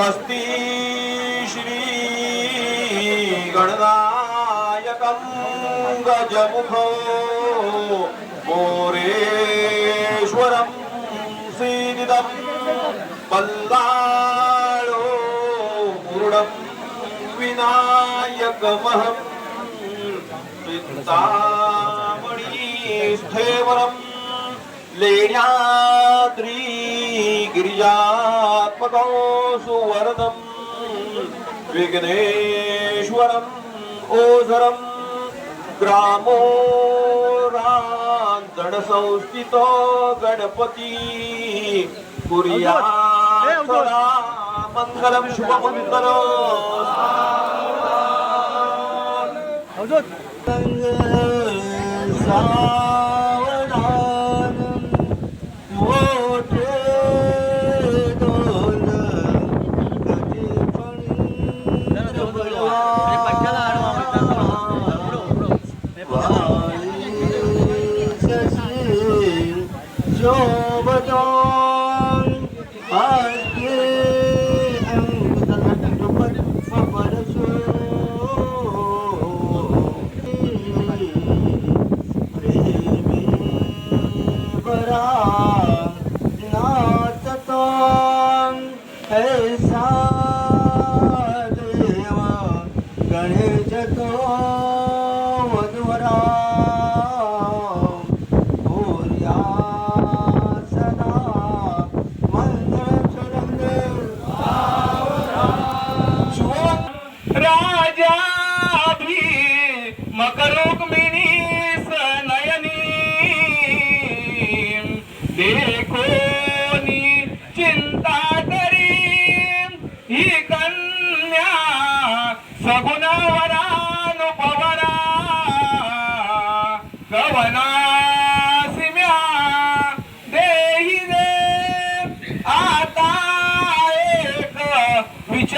स्वस्ति श्री गणनायकं गजमुखो मोरेश्वरं सीदिदं पल्लाळो पूर्णं विनायकमहं चिन्तामणिस्थेवरं लेण्याद्री गिरिजात्मकं सुवर्णं विघ्नेश्वरम् ओझरं ग्रामो रांजण संस्थितो गणपती कुर्या सदा मंगलम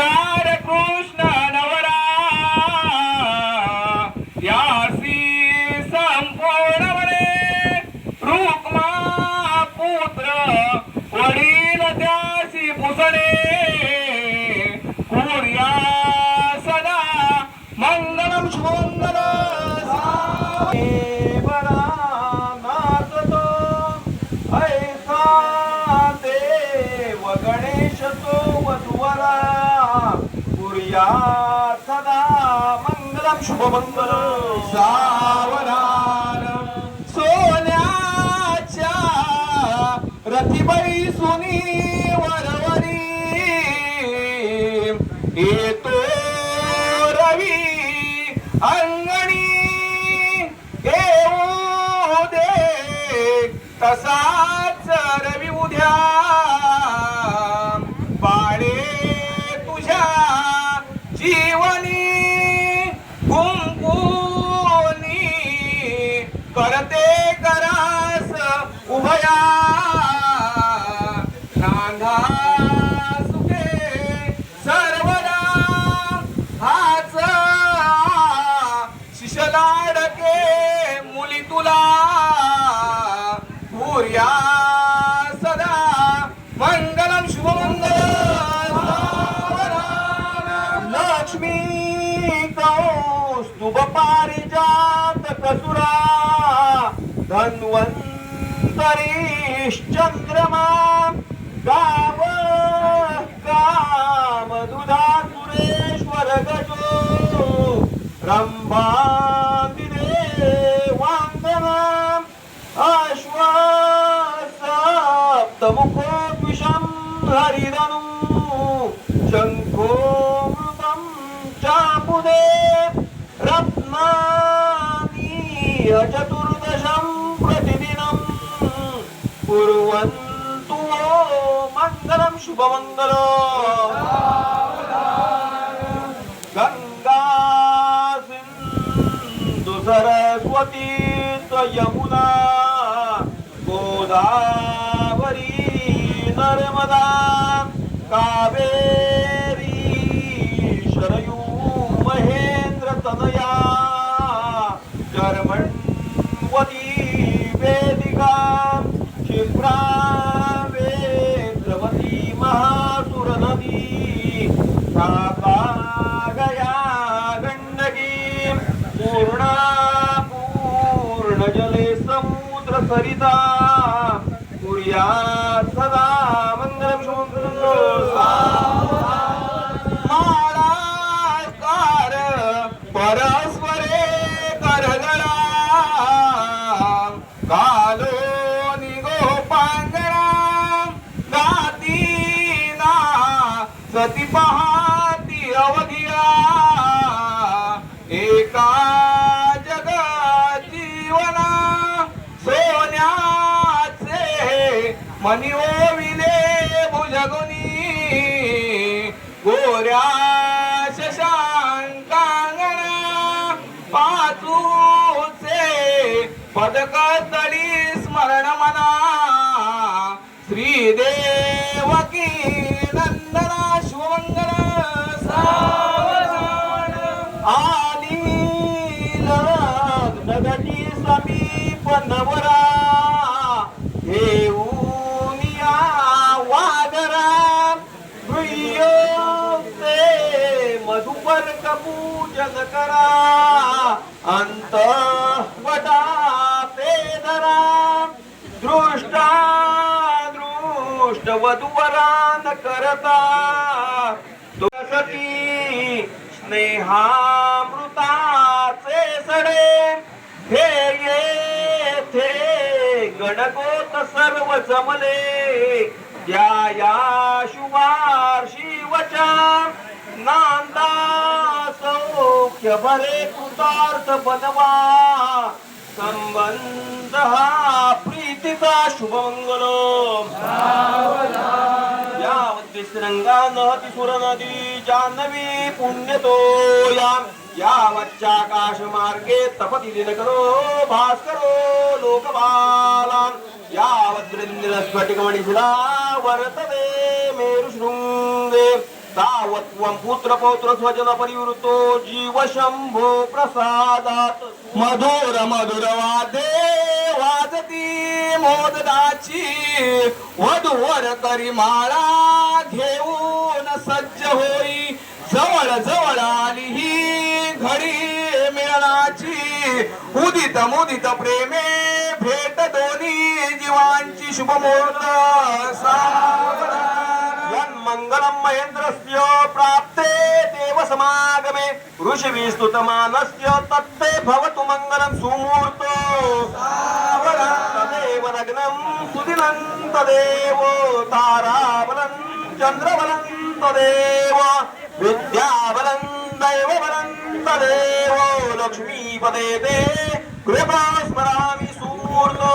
வேண்டாம் या सदा मंगलम शुभमंगल. सावधान सोन्याच्या रतिबाई सुनी वरवरी येतो रवी अंगणी येऊ दे. तसाच रवी उद्या उभया नांदा सुखे सर्वदा हाच शिशलाडके मुली तुला भूर्या धन्वंतरीश्चंद्रमा गाव काम दुधा सुरेश्वर गजो रंभादिने वांगनम अश्वसप्तमुखो विषं हरिदनु शङ्खो मृगं चामुदे रत्नानि चतुर्दशं शुभमंगल। शुभमङ्गलम् गङ्गा सरस्वती यमुना गोदावरी नर्मदा कावेरी शरयू महेंद्र तनया जर्मण्वती वेदिका क्षिप्रा করিতাম পুরিয়া मनी ओविले भुजगुनी गोऱ्या शशांकांगणा पाचूचे पदका पूजन करा. अंत वटा ते धरा. दृष्टा दृष्ट वधुवरान करता. तुळसती स्नेहामृताचे सडे. हे येथे गणगोत सर्व जमले. या या शुभार्षी शिवचा नांदा सौख्य भरे कृतार्थ बनवा संबंध हा प्रीतीचा शुभमंगल. यावद्विसरंगा नहती सुर नदी जान्हवी पुण्यतो या वच्चाकाश मार्गे तपती दिनकरो भास्करो लोकबालान. यावद्रिंद्र स्फटिकमणिशिला वर्तते मेरुशृङ्गे. तावत्वं पुत्र पौत्र स्वजन परिवृतो जीव शंभो प्रसादात. मधुर मधुर वादे वाजती मोददाची वधूवर करी माळा घेऊन सज्ज होई. जवळ जवळ आली ही घडी मिळणाची उदित मुदित प्रेमे भेट दोन्ही जीवांची शुभमुहूर्त सा మంగళం మహేంద్రస్య ప్రాప్తే దేవ సమాగమే. ఋషి స్తుతమానస్య తత్తే భవతు మంగళం సుమూర్తో తదేవ లగ్నం సుదినం తదేవ తారాబలం చంద్రబలం తదేవ. విద్యాబలం దైవబలం తదేవ. లక్ష్మీపదే కృపా స్మరామి సూర్తో